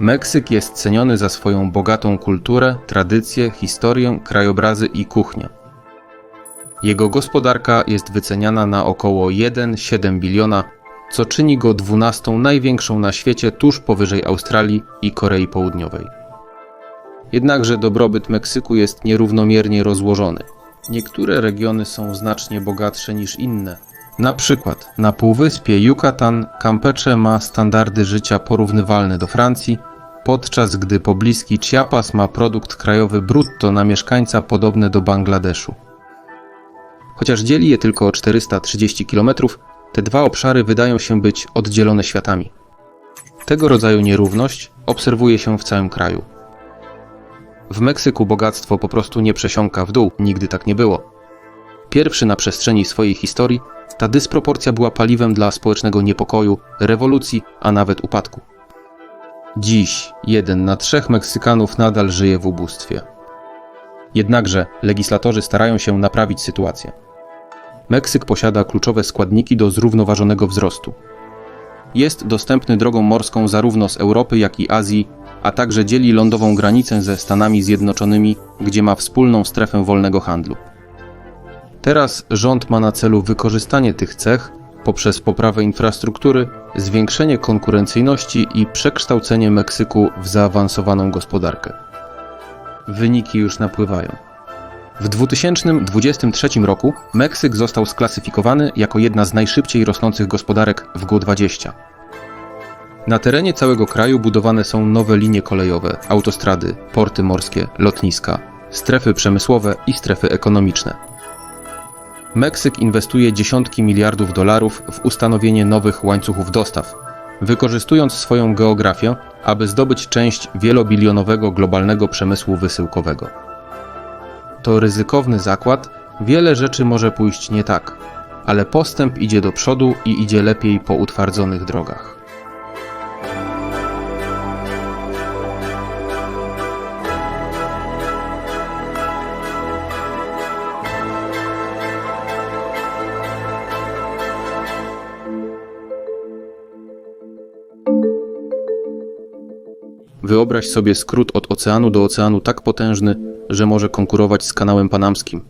Meksyk jest ceniony za swoją bogatą kulturę, tradycje, historię, krajobrazy i kuchnię. Jego gospodarka jest wyceniana na około 1,7 biliona, co czyni go 12 największą na świecie tuż powyżej Australii i Korei Południowej. Jednakże dobrobyt Meksyku jest nierównomiernie rozłożony. Niektóre regiony są znacznie bogatsze niż inne. Na przykład na półwyspie Yucatan Campeche ma standardy życia porównywalne do Francji, podczas gdy pobliski Chiapas ma produkt krajowy brutto na mieszkańca podobny do Bangladeszu. Chociaż dzieli je tylko o 430 km, te dwa obszary wydają się być oddzielone światami. Tego rodzaju nierówność obserwuje się w całym kraju. W Meksyku bogactwo po prostu nie przesiąka w dół, nigdy tak nie było. Pierwszy na przestrzeni swojej historii ta dysproporcja była paliwem dla społecznego niepokoju, rewolucji, a nawet upadku. Dziś jeden na trzech Meksykanów nadal żyje w ubóstwie. Jednakże legislatorzy starają się naprawić sytuację. Meksyk posiada kluczowe składniki do zrównoważonego wzrostu. Jest dostępny drogą morską zarówno z Europy, jak i Azji, a także dzieli lądową granicę ze Stanami Zjednoczonymi, gdzie ma wspólną strefę wolnego handlu. Teraz rząd ma na celu wykorzystanie tych cech poprzez poprawę infrastruktury, zwiększenie konkurencyjności i przekształcenie Meksyku w zaawansowaną gospodarkę. Wyniki już napływają. W 2023 roku Meksyk został sklasyfikowany jako jedna z najszybciej rosnących gospodarek w G20. Na terenie całego kraju budowane są nowe linie kolejowe, autostrady, porty morskie, lotniska, strefy przemysłowe i strefy ekonomiczne. Meksyk inwestuje dziesiątki miliardów dolarów w ustanowienie nowych łańcuchów dostaw, wykorzystując swoją geografię, aby zdobyć część wielobilionowego globalnego przemysłu wysyłkowego. To ryzykowny zakład, wiele rzeczy może pójść nie tak, ale postęp idzie do przodu i idzie lepiej po utwardzonych drogach. Wyobraź sobie skrót od oceanu do oceanu tak potężny, że może konkurować z kanałem panamskim.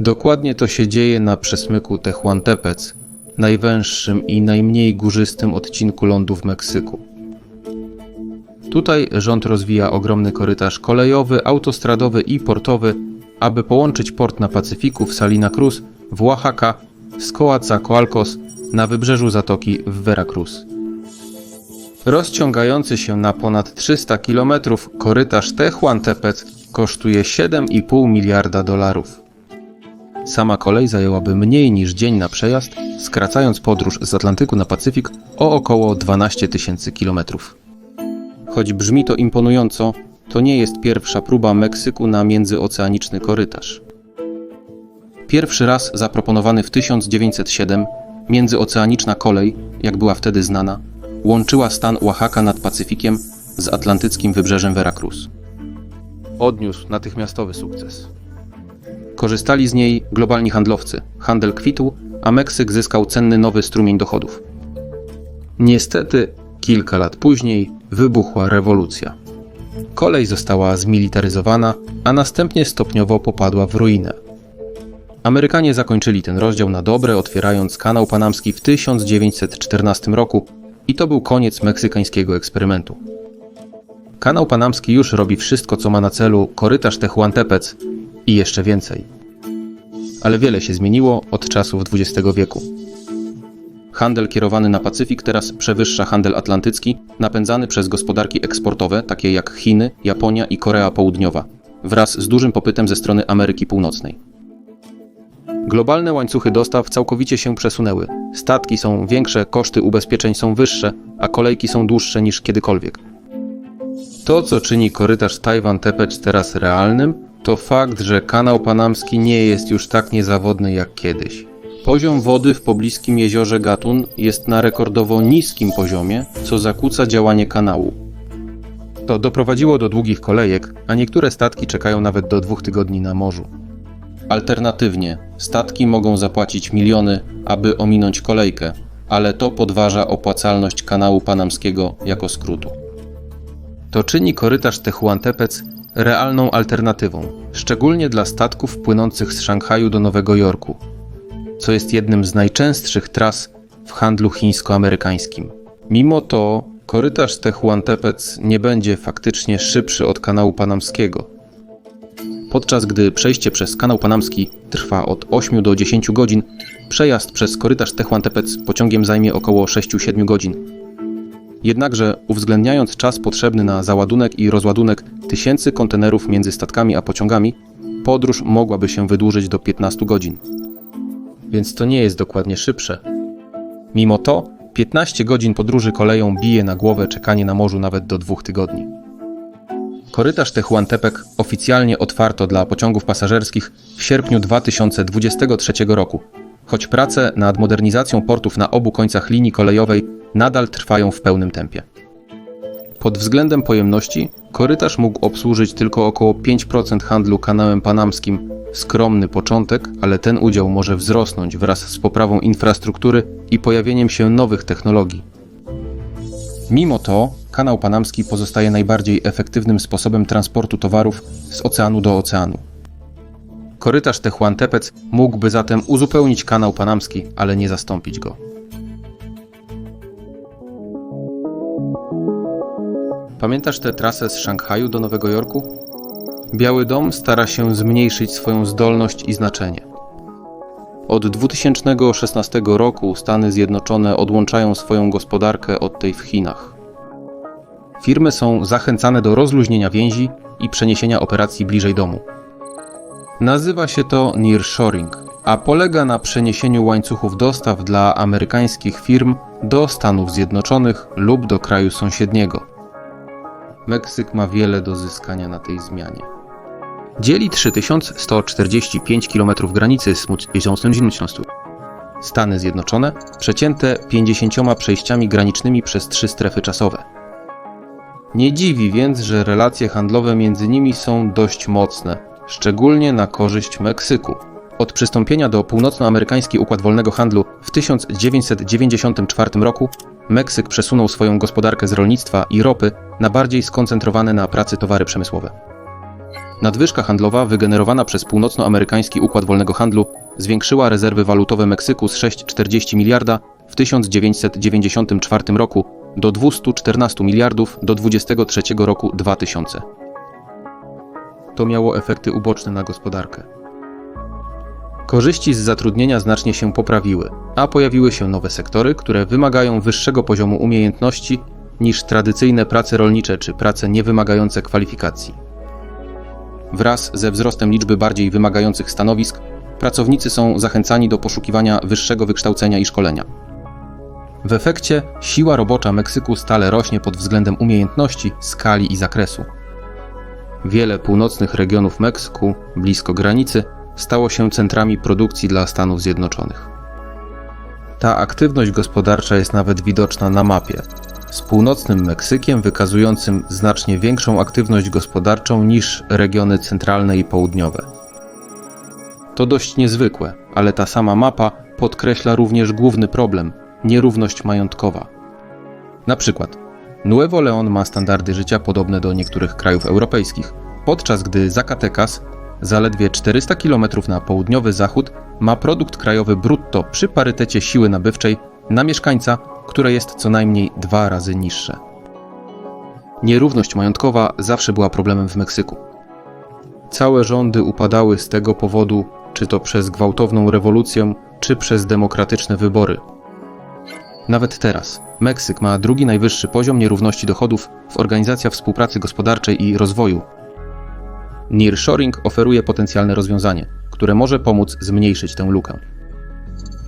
Dokładnie to się dzieje na przesmyku Tehuantepec, najwęższym i najmniej górzystym odcinku lądu w Meksyku. Tutaj rząd rozwija ogromny korytarz kolejowy, autostradowy i portowy, aby połączyć port na Pacyfiku w Salina Cruz w Oaxaca z Coatzacoalcos na wybrzeżu zatoki w Veracruz. Rozciągający się na ponad 300 km korytarz Tehuantepec kosztuje 7,5 miliarda dolarów. Sama kolej zajęłaby mniej niż dzień na przejazd, skracając podróż z Atlantyku na Pacyfik o około 12 tysięcy kilometrów. Choć brzmi to imponująco, to nie jest pierwsza próba Meksyku na międzyoceaniczny korytarz. Pierwszy raz zaproponowany w 1907 międzyoceaniczna kolej, jak była wtedy znana, łączyła stan Oaxaca nad Pacyfikiem z atlantyckim wybrzeżem Veracruz. Odniósł natychmiastowy sukces. Korzystali z niej globalni handlowcy, handel kwitł, a Meksyk zyskał cenny nowy strumień dochodów. Niestety, kilka lat później wybuchła rewolucja. Kolej została zmilitaryzowana, a następnie stopniowo popadła w ruinę. Amerykanie zakończyli ten rozdział na dobre, otwierając kanał panamski w 1914 roku i to był koniec meksykańskiego eksperymentu. Kanał Panamski już robi wszystko, co ma na celu korytarz Tehuantepec i jeszcze więcej. Ale wiele się zmieniło od czasów XX wieku. Handel kierowany na Pacyfik teraz przewyższa handel atlantycki, napędzany przez gospodarki eksportowe, takie jak Chiny, Japonia i Korea Południowa, wraz z dużym popytem ze strony Ameryki Północnej. Globalne łańcuchy dostaw całkowicie się przesunęły. Statki są większe, koszty ubezpieczeń są wyższe, a kolejki są dłuższe niż kiedykolwiek. To, co czyni korytarz Tajwan-Tepecz teraz realnym, to fakt, że kanał panamski nie jest już tak niezawodny jak kiedyś. Poziom wody w pobliskim jeziorze Gatun jest na rekordowo niskim poziomie, co zakłóca działanie kanału. To doprowadziło do długich kolejek, a niektóre statki czekają nawet do dwóch tygodni na morzu. Alternatywnie, statki mogą zapłacić miliony, aby ominąć kolejkę, ale to podważa opłacalność kanału panamskiego jako skrótu. to czyni korytarz Tehuantepec realną alternatywą, szczególnie dla statków płynących z Szanghaju do Nowego Jorku, co jest jednym z najczęstszych tras w handlu chińsko-amerykańskim. Mimo to korytarz Tehuantepec nie będzie faktycznie szybszy od kanału panamskiego. Podczas gdy przejście przez kanał panamski trwa od 8 do 10 godzin, przejazd przez korytarz Tehuantepec pociągiem zajmie około 6-7 godzin. Jednakże uwzględniając czas potrzebny na załadunek i rozładunek tysięcy kontenerów między statkami a pociągami, podróż mogłaby się wydłużyć do 15 godzin. Więc to nie jest dokładnie szybsze. Mimo to 15 godzin podróży koleją bije na głowę czekanie na morzu nawet do dwóch tygodni. Korytarz Tehuantepec oficjalnie otwarto dla pociągów pasażerskich w sierpniu 2023 roku, choć prace nad modernizacją portów na obu końcach linii kolejowej nadal trwają w pełnym tempie. Pod względem pojemności korytarz mógł obsłużyć tylko około 5% handlu kanałem panamskim. Skromny początek, ale ten udział może wzrosnąć wraz z poprawą infrastruktury i pojawieniem się nowych technologii. Mimo to kanał panamski pozostaje najbardziej efektywnym sposobem transportu towarów z oceanu do oceanu. Korytarz Tehuantepec mógłby zatem uzupełnić kanał panamski, ale nie zastąpić go. Pamiętasz tę trasę z Szanghaju do Nowego Jorku? Biały Dom stara się zmniejszyć swoją zdolność i znaczenie. Od 2016 roku Stany Zjednoczone odłączają swoją gospodarkę od tej w Chinach. Firmy są zachęcane do rozluźnienia więzi i przeniesienia operacji bliżej domu. Nazywa się to nearshoring, a polega na przeniesieniu łańcuchów dostaw dla amerykańskich firm do Stanów Zjednoczonych lub do kraju sąsiedniego. Meksyk ma wiele do zyskania na tej zmianie. Dzieli 3145 km granicy z Sąsiednictwa. Stany Zjednoczone przecięte 50 przejściami granicznymi przez trzy strefy czasowe. Nie dziwi więc, że relacje handlowe między nimi są dość mocne, szczególnie na korzyść Meksyku. Od przystąpienia do północnoamerykański układ wolnego handlu w 1994 roku Meksyk przesunął swoją gospodarkę z rolnictwa i ropy na bardziej skoncentrowane na pracy towary przemysłowe. Nadwyżka handlowa wygenerowana przez północnoamerykański układ wolnego handlu zwiększyła rezerwy walutowe Meksyku z 6,40 miliarda w 1994 roku do 214 miliardów do 23 roku 2000. To miało efekty uboczne na gospodarkę. Korzyści z zatrudnienia znacznie się poprawiły, a pojawiły się nowe sektory, które wymagają wyższego poziomu umiejętności niż tradycyjne prace rolnicze czy prace niewymagające kwalifikacji. Wraz ze wzrostem liczby bardziej wymagających stanowisk, pracownicy są zachęcani do poszukiwania wyższego wykształcenia i szkolenia. W efekcie siła robocza Meksyku stale rośnie pod względem umiejętności, skali i zakresu. Wiele północnych regionów Meksyku, blisko granicy, stało się centrami produkcji dla Stanów Zjednoczonych. Ta aktywność gospodarcza jest nawet widoczna na mapie, z północnym Meksykiem wykazującym znacznie większą aktywność gospodarczą niż regiony centralne i południowe. To dość niezwykłe, ale ta sama mapa podkreśla również główny problem nierówność majątkowa. Na przykład, Nuevo León ma standardy życia podobne do niektórych krajów europejskich, podczas gdy Zacatecas zaledwie 400 km na południowy zachód, ma produkt krajowy brutto przy parytecie siły nabywczej na mieszkańca, które jest co najmniej dwa razy niższe. Nierówność majątkowa zawsze była problemem w Meksyku. Całe rządy upadały z tego powodu, czy to przez gwałtowną rewolucję, czy przez demokratyczne wybory. Nawet teraz Meksyk ma drugi najwyższy poziom nierówności dochodów w Organizacja Współpracy Gospodarczej i Rozwoju Nearshoring oferuje potencjalne rozwiązanie, które może pomóc zmniejszyć tę lukę.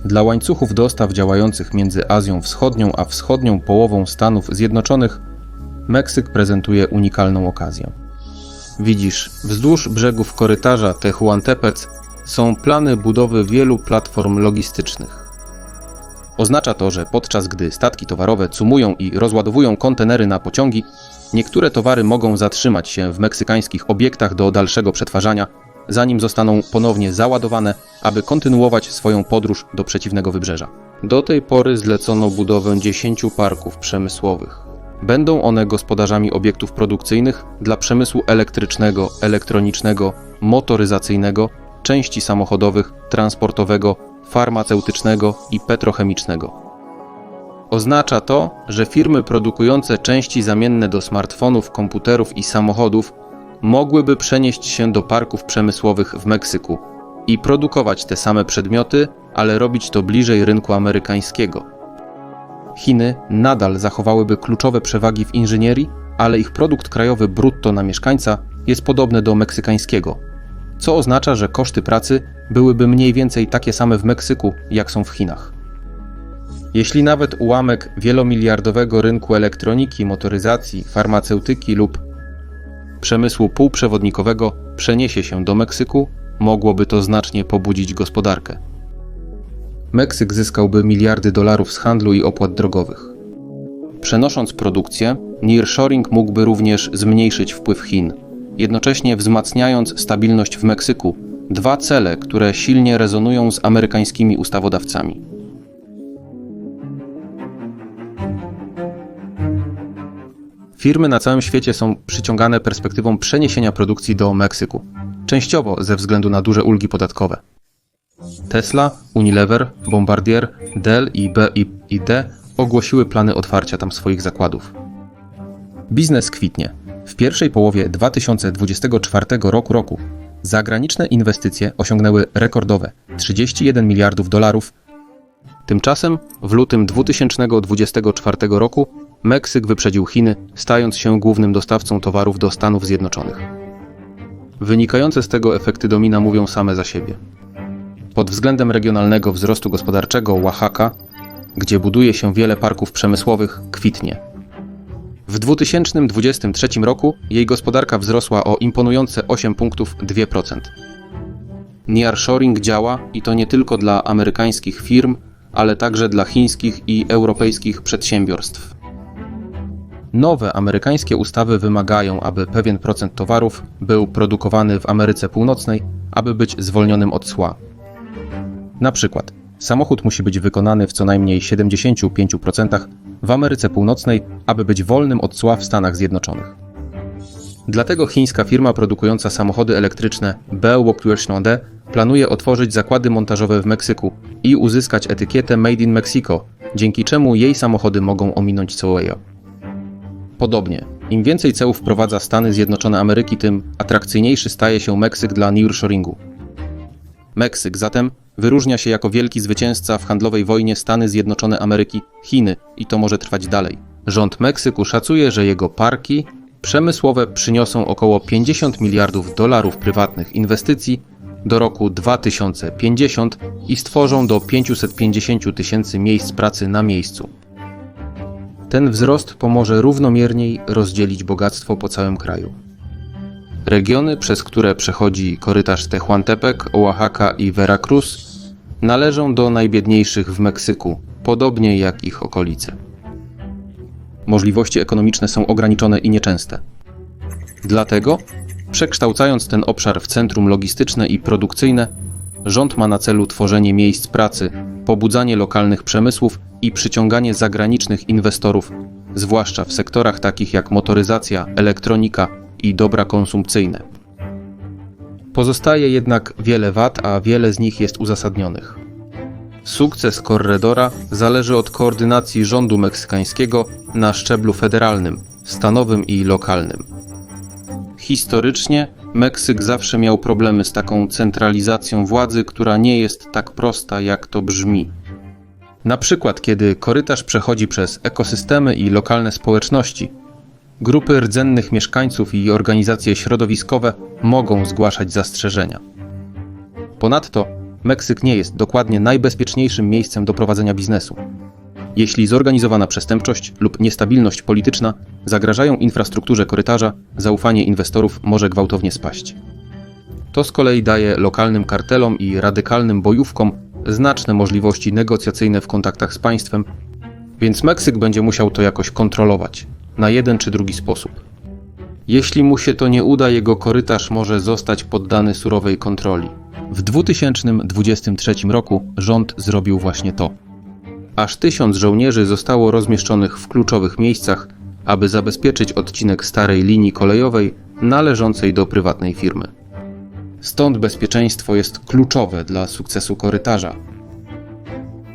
Dla łańcuchów dostaw działających między Azją Wschodnią a wschodnią połową Stanów Zjednoczonych Meksyk prezentuje unikalną okazję. Widzisz, wzdłuż brzegów korytarza Tehuantepec są plany budowy wielu platform logistycznych. Oznacza to, że podczas gdy statki towarowe cumują i rozładowują kontenery na pociągi, Niektóre towary mogą zatrzymać się w meksykańskich obiektach do dalszego przetwarzania, zanim zostaną ponownie załadowane, aby kontynuować swoją podróż do przeciwnego wybrzeża. Do tej pory zlecono budowę 10 parków przemysłowych. Będą one gospodarzami obiektów produkcyjnych dla przemysłu elektrycznego, elektronicznego, motoryzacyjnego, części samochodowych, transportowego, farmaceutycznego i petrochemicznego. Oznacza to, że firmy produkujące części zamienne do smartfonów, komputerów i samochodów mogłyby przenieść się do parków przemysłowych w Meksyku i produkować te same przedmioty, ale robić to bliżej rynku amerykańskiego. Chiny nadal zachowałyby kluczowe przewagi w inżynierii, ale ich produkt krajowy brutto na mieszkańca jest podobny do meksykańskiego, co oznacza, że koszty pracy byłyby mniej więcej takie same w Meksyku, jak są w Chinach. Jeśli nawet ułamek wielomiliardowego rynku elektroniki, motoryzacji, farmaceutyki lub przemysłu półprzewodnikowego przeniesie się do Meksyku, mogłoby to znacznie pobudzić gospodarkę. Meksyk zyskałby miliardy dolarów z handlu i opłat drogowych. Przenosząc produkcję, nearshoring mógłby również zmniejszyć wpływ Chin, jednocześnie wzmacniając stabilność w Meksyku, dwa cele, które silnie rezonują z amerykańskimi ustawodawcami. Firmy na całym świecie są przyciągane perspektywą przeniesienia produkcji do Meksyku, częściowo ze względu na duże ulgi podatkowe. Tesla, Unilever, Bombardier, Dell i BID ogłosiły plany otwarcia tam swoich zakładów. Biznes kwitnie. W pierwszej połowie 2024 roku, roku zagraniczne inwestycje osiągnęły rekordowe 31 miliardów dolarów. Tymczasem w lutym 2024 roku Meksyk wyprzedził Chiny, stając się głównym dostawcą towarów do Stanów Zjednoczonych. Wynikające z tego efekty domina mówią same za siebie. Pod względem regionalnego wzrostu gospodarczego Oaxaca, gdzie buduje się wiele parków przemysłowych, kwitnie. W 2023 roku jej gospodarka wzrosła o imponujące 8 punktów 2%. Nearshoring działa i to nie tylko dla amerykańskich firm, ale także dla chińskich i europejskich przedsiębiorstw. Nowe amerykańskie ustawy wymagają, aby pewien procent towarów był produkowany w Ameryce Północnej, aby być zwolnionym od cła. Na przykład, samochód musi być wykonany w co najmniej 75% w Ameryce Północnej, aby być wolnym od cła w Stanach Zjednoczonych. Dlatego chińska firma produkująca samochody elektryczne Bell Works planuje otworzyć zakłady montażowe w Meksyku i uzyskać etykietę Made in Mexico, dzięki czemu jej samochody mogą ominąć Huawei'a. Podobnie, im więcej cełów wprowadza Stany Zjednoczone Ameryki, tym atrakcyjniejszy staje się Meksyk dla nearshoringu. Meksyk zatem wyróżnia się jako wielki zwycięzca w handlowej wojnie Stany Zjednoczone Ameryki, Chiny i to może trwać dalej. Rząd Meksyku szacuje, że jego parki przemysłowe przyniosą około 50 miliardów dolarów prywatnych inwestycji do roku 2050 i stworzą do 550 tysięcy miejsc pracy na miejscu. Ten wzrost pomoże równomierniej rozdzielić bogactwo po całym kraju. Regiony, przez które przechodzi korytarz Tehuantepec, Oaxaca i Veracruz, należą do najbiedniejszych w Meksyku, podobnie jak ich okolice. Możliwości ekonomiczne są ograniczone i nieczęste. Dlatego, przekształcając ten obszar w centrum logistyczne i produkcyjne, rząd ma na celu tworzenie miejsc pracy, pobudzanie lokalnych przemysłów i przyciąganie zagranicznych inwestorów, zwłaszcza w sektorach takich jak motoryzacja, elektronika i dobra konsumpcyjne. Pozostaje jednak wiele wad, a wiele z nich jest uzasadnionych. Sukces Corredora zależy od koordynacji rządu meksykańskiego na szczeblu federalnym, stanowym i lokalnym. Historycznie Meksyk zawsze miał problemy z taką centralizacją władzy, która nie jest tak prosta, jak to brzmi. Na przykład, kiedy korytarz przechodzi przez ekosystemy i lokalne społeczności, grupy rdzennych mieszkańców i organizacje środowiskowe mogą zgłaszać zastrzeżenia. Ponadto, Meksyk nie jest dokładnie najbezpieczniejszym miejscem do prowadzenia biznesu. Jeśli zorganizowana przestępczość lub niestabilność polityczna zagrażają infrastrukturze korytarza, zaufanie inwestorów może gwałtownie spaść. To z kolei daje lokalnym kartelom i radykalnym bojówkom znaczne możliwości negocjacyjne w kontaktach z państwem, więc Meksyk będzie musiał to jakoś kontrolować, na jeden czy drugi sposób. Jeśli mu się to nie uda, jego korytarz może zostać poddany surowej kontroli. W 2023 roku rząd zrobił właśnie to. Aż tysiąc żołnierzy zostało rozmieszczonych w kluczowych miejscach, aby zabezpieczyć odcinek starej linii kolejowej należącej do prywatnej firmy. Stąd bezpieczeństwo jest kluczowe dla sukcesu korytarza.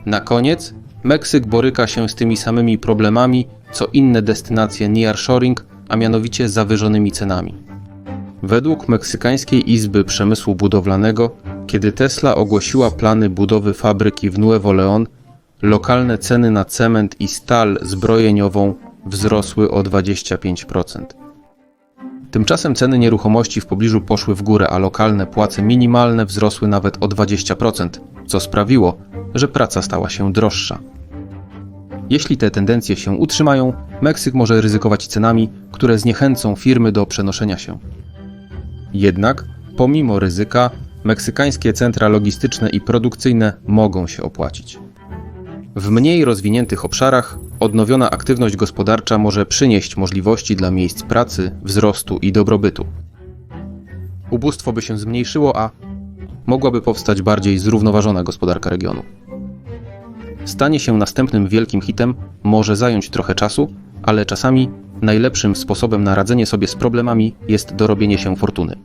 Na koniec, Meksyk boryka się z tymi samymi problemami co inne destynacje nearshoring, a mianowicie zawyżonymi cenami. Według Meksykańskiej Izby Przemysłu Budowlanego, kiedy Tesla ogłosiła plany budowy fabryki w Nuevo León, lokalne ceny na cement i stal zbrojeniową wzrosły o 25%. Tymczasem ceny nieruchomości w pobliżu poszły w górę, a lokalne płace minimalne wzrosły nawet o 20%, co sprawiło, że praca stała się droższa. Jeśli te tendencje się utrzymają, Meksyk może ryzykować cenami, które zniechęcą firmy do przenoszenia się. Jednak, pomimo ryzyka, meksykańskie centra logistyczne i produkcyjne mogą się opłacić. W mniej rozwiniętych obszarach odnowiona aktywność gospodarcza może przynieść możliwości dla miejsc pracy, wzrostu i dobrobytu. Ubóstwo by się zmniejszyło, a mogłaby powstać bardziej zrównoważona gospodarka regionu. Stanie się następnym wielkim hitem może zająć trochę czasu, ale czasami najlepszym sposobem na radzenie sobie z problemami jest dorobienie się fortuny.